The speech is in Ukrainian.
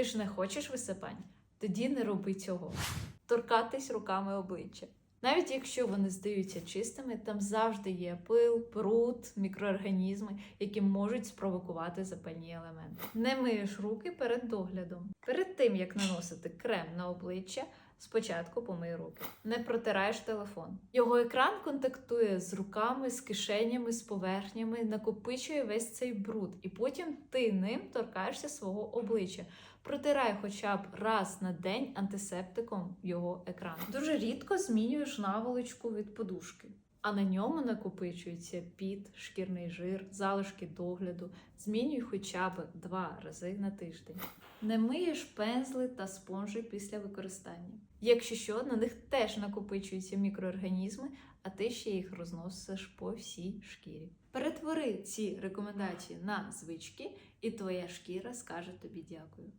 Ти ж не хочеш висипань? Тоді не роби цього. Торкатись руками обличчя. Навіть якщо вони здаються чистими, там завжди є пил, пруд, мікроорганізми, які можуть спровокувати запальні елементи. Не миєш руки перед доглядом. Перед тим як наносити крем на обличчя, спочатку помий руки. Не протираєш телефон. Його екран контактує з руками, з кишенями, з поверхнями, накопичує весь цей бруд, і потім ти ним торкаєшся свого обличчя. Протирай хоча б раз на день антисептиком його екран. Дуже рідко змінюєш наволочку від подушки. А на ньому накопичується піт, шкірний жир, залишки догляду. Змінюй хоча б два рази на тиждень. Не миєш пензли та спонжі після використання. Якщо що, на них теж накопичуються мікроорганізми, а ти ще їх розносиш по всій шкірі. Перетвори ці рекомендації на звички, і твоя шкіра скаже тобі дякую.